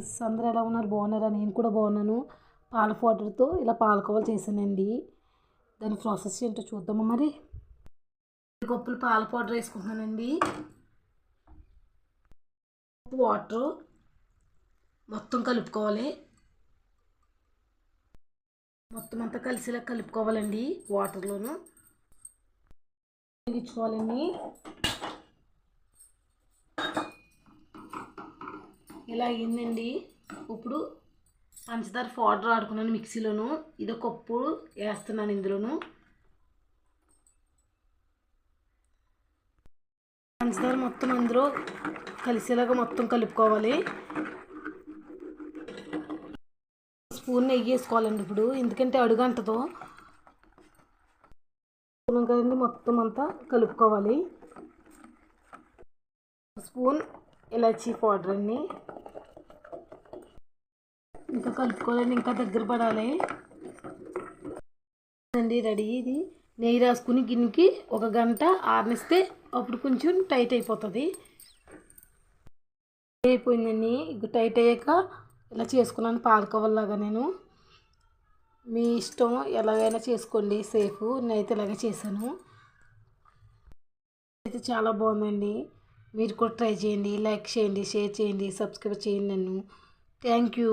అందరూ ఎలా ఉన్నారు? బాగున్నారా? నేను కూడా బాగున్నాను. పాల పౌడర్తో ఇలా పాలకోవాలు చేశానండి. దాని ప్రాసెస్ ఏంటో చూద్దామా మరి? గొప్పలు పాల పౌడర్ వేసుకుంటున్నానండి. వాటర్ మొత్తం కలుపుకోవాలి. మొత్తం అంతా కలిసేలా కలుపుకోవాలండి వాటర్లోను. ఇచ్చుకోవాలండి ఇలా అయ్యిందండి. ఇప్పుడు పంచదార పౌడర్ ఆడుకున్నాను మిక్సీలోను. ఇది ఒక కప్పు వేస్తున్నాను ఇందులోను. పంచదార మొత్తం అందులో కలిసేలాగా మొత్తం కలుపుకోవాలి. స్పూన్ నెయ్యి వేసుకోవాలండి ఇప్పుడు. ఎందుకంటే అడుగంటదో స్పూన్ కదండి మొత్తం అంతా కలుపుకోవాలి. స్పూన్ ఇలాచీ పౌడర్ అండి ఇంకా కలుపుకోవాలని ఇంకా దగ్గర పడాలి. అండి రెడీ ఇది. నెయ్యి రాసుకుని గిన్నెకి ఒక గంట ఆర్నిస్తే అప్పుడు కొంచెం టైట్ అయిపోతుంది. అయిపోయిందండి. ఇక టైట్ అయ్యాక ఇలా చేసుకున్నాను పాలకోవల్లాగా నేను. మీ ఇష్టం ఎలాగైనా చేసుకోండి సేఫ్. నేనైతే ఇలాగే చేశాను. అయితే చాలా బాగుందండి. మీరు కూడా ట్రై చేయండి లైక్ చేయండి షేర్ చేయండి సబ్స్క్రైబ్ చేయండి నన్ను. Thank you.